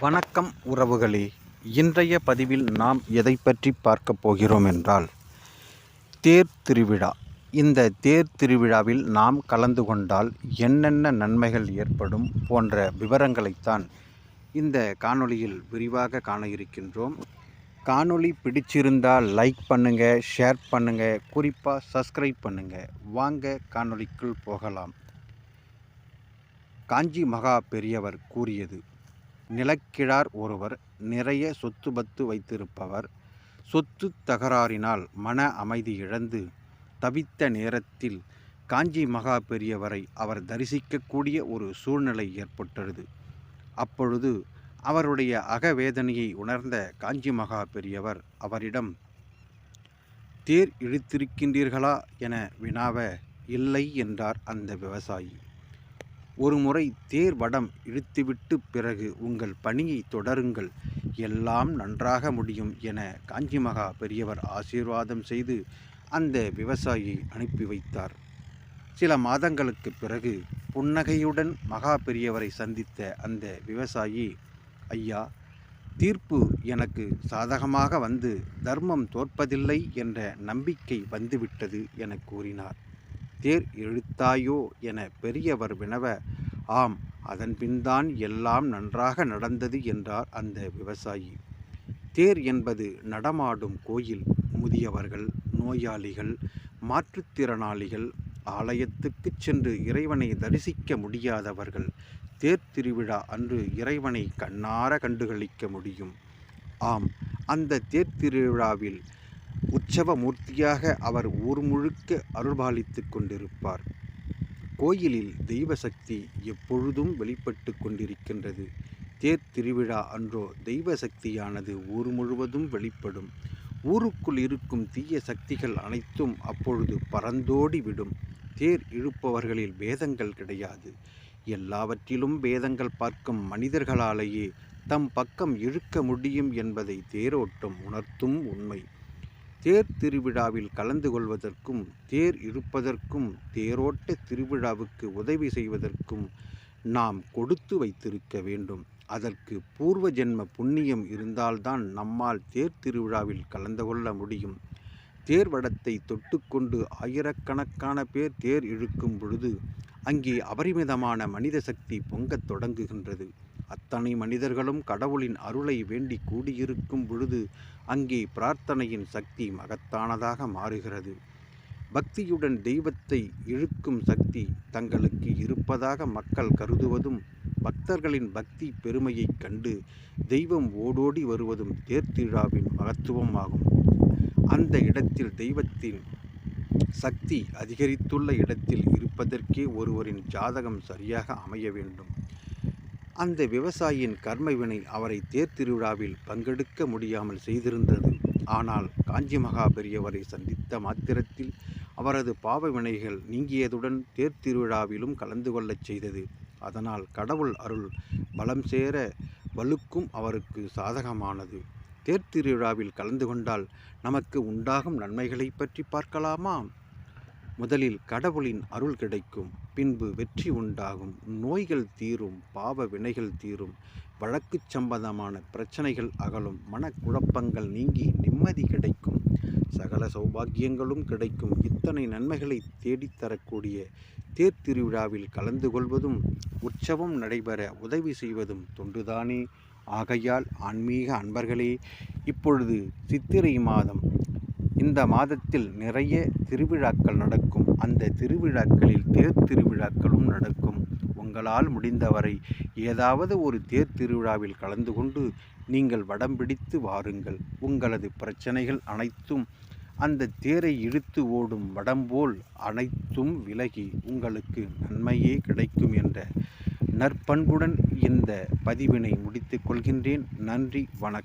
வணக்கம் உறவுகளே. இன்றைய பதிவில் நாம் எதை பற்றி பார்க்க போகிறோம் என்றால் தேர் திருவிழா. இந்த தேர் திருவிழாவில் நாம் கலந்து கொண்டால் என்னென்ன நன்மைகள் ஏற்படும் போன்ற விவரங்களைத்தான் இந்த காணொளியில் விரிவாக காண இருக்கின்றோம். காணொளி பிடிச்சிருந்தால் லைக் பண்ணுங்கள் ஷேர் பண்ணுங்கள் குறிப்பாக சப்ஸ்கிரைப் பண்ணுங்கள் வாங்க காணொளிக்குள் போகலாம். காஞ்சி மகா பெரியவர் கூறியது நிலக்கிழார் ஒருவர் நிறைய சொத்து பத்து வைத்திருப்பவர். சொத்து தகராறினால் மன அமைதி இழந்து தவித்த நேரத்தில் காஞ்சி மகா பெரியவரை அவர் தரிசிக்கக்கூடிய ஒரு சூழ்நிலை ஏற்பட்டது. அப்பொழுது அவருடைய அகவேதனையை உணர்ந்த காஞ்சி மகா பெரியவர் அவரிடம் தேர் இழுத்திருக்கின்றீர்களா? என வினாவ இல்லை என்றார் அந்த விவசாயி. ஒரு முறை தேர் வடம் இழுத்துவிட்டு பிறகு உங்கள் பணியை தொடருங்கள். எல்லாம் நன்றாக முடியும் என காஞ்சி மகா பெரியவர் ஆசீர்வாதம் செய்து அந்த விவசாயியை அனுப்பி வைத்தார். சில மாதங்களுக்கு பிறகு புன்னகையுடன் மகா பெரியவரை சந்தித்த அந்த விவசாயி ஐயா தீர்ப்பு எனக்கு சாதகமாக வந்து தர்மம் தோற்பதில்லை என்ற நம்பிக்கை வந்துவிட்டது என கூறினார். தேர் இழுத்தாயோ என பெரியவர் வினவ ஆம் அதன்பின்தான் எல்லாம் நன்றாக நடந்தது என்றார் அந்த விவசாயி. தேர் என்பது நடமாடும் கோயில் முதியவர்கள் நோயாளிகள் மாற்றுத்திறனாளிகள் ஆலயத்துக்கு சென்று இறைவனை தரிசிக்க முடியாதவர்கள் தேர் திருவிழா அன்று இறைவனை கண்ணார கண்டுகளிக்க முடியும். ஆம் அந்த தேர் திருவிழாவில் உற்சவ மூர்த்தியாக அவர் ஊர் முழுக்க அருள்பாலித்து கொண்டிருப்பார். கோயிலில் தெய்வ சக்தி எப்பொழுதும் வெளிப்பட்டு கொண்டிருக்கின்றது. தேர் திருவிழா அன்றோ தெய்வ சக்தியானது ஊர் முழுவதும் வெளிப்படும். ஊருக்குள் இருக்கும் தீய சக்திகள் அனைத்தும் அப்பொழுது பறந்தோடி விடும். தேர் இழுப்பவர்களில் வேதங்கள் கிடையாது. எல்லாவற்றிலும் வேதங்கள் பார்க்கும் மனிதர்களாலேயே தம் பக்கம் இழுக்க முடியும் என்பதை தேரோட்டம் உணர்த்தும் உண்மை. தேர் திருவிழாவில் கலந்து கொள்வதற்கும் தேர் இழுப்பதற்கும் தேரோட்ட திருவிழாவுக்கு உதவி செய்வதற்கும் நாம் கொடுத்து வைத்திருக்க வேண்டும். அதற்கு பூர்வ ஜென்ம புண்ணியம் இருந்தால்தான் நம்மால் தேர் திருவிழாவில் கலந்து கொள்ள முடியும். தேர் வடத்தை தொட்டுக்கொண்டு ஆயிரக்கணக்கான பேர் தேர் இழுக்கும் பொழுது அங்கே அபரிமிதமான மனித சக்தி பொங்கத் தொடங்குகின்றது. அத்தனை மனிதர்களும் கடவுளின் அருளை வேண்டி கூடியிருக்கும் பொழுது அங்கே பிரார்த்தனையின் சக்தி மகத்தானதாக மாறுகிறது. பக்தியுடன் தெய்வத்தை இழுக்கும் சக்தி தங்களுக்கு இருப்பதாக மக்கள் கருதுவதும் பக்தர்களின் பக்தி பெருமையைக் கண்டு தெய்வம் ஓடோடி வருவதும் தேர்த்திழாவின் மகத்துவமாகும். அந்த இடத்தில் தெய்வத்தின் சக்தி அதிகரித்துள்ள இடத்தில் இருப்பதற்கே ஒருவரின் ஜாதகம் சரியாக அமைய வேண்டும். அந்த விவசாயியின் கர்மவினை அவரை தேர் திருவிழாவில் பங்கெடுக்க முடியாமல் செய்திருந்தது. ஆனால் காஞ்சி மகா பெரியவரை சந்தித்த மாத்திரத்தில் அவரது பாவ வினைகள் நீங்கியதுடன் தேர் திருவிழாவிலும் கலந்து கொள்ளச் செய்தது. அதனால் கடவுள் அருள் பலம் சேர வலுக்கும் அவருக்கு சாதகமானது. தேர் திருவிழாவில் கலந்து கொண்டால் நமக்கு உண்டாகும் நன்மைகளை பற்றி பார்க்கலாமா? முதலில் கடவுளின் அருள் கிடைக்கும் பின்பு வெற்றி உண்டாகும் நோய்கள் தீரும் பாவ வினைகள் தீரும் வழக்கு சம்பந்தமான பிரச்சனைகள் அகலும் மனக்குழப்பங்கள் நீங்கி நிம்மதி கிடைக்கும் சகல சௌபாகியங்களும் கிடைக்கும். இத்தனை நன்மைகளை தேடித்தரக்கூடிய தேர் திருவிழாவில் கலந்து கொள்வதும் உற்சவம் நடைபெற உதவி செய்வதும் தொண்டுதானே? ஆகையால் ஆன்மீக அன்பர்களே இப்பொழுது சித்திரை மாதம். இந்த மாதத்தில் நிறைய திருவிழாக்கள் நடக்கும். அந்த திருவிழாக்களில் தேர் திருவிழாக்களும் நடக்கும். உங்களால் முடிந்தவரை ஏதாவது ஒரு தேர் திருவிழாவில் கலந்து கொண்டு நீங்கள் வடம் பிடித்து வாருங்கள். உங்களது பிரச்சனைகள் அனைத்தும் அந்த தேரை இழுத்து ஓடும் வடம்போல் அனைத்தும் விலகி உங்களுக்கு நன்மையே கிடைக்கும் என்ற நற்பண்புடன் இந்த பதிவினை முடித்துக் கொள்கின்றேன். நன்றி வணக்கம்.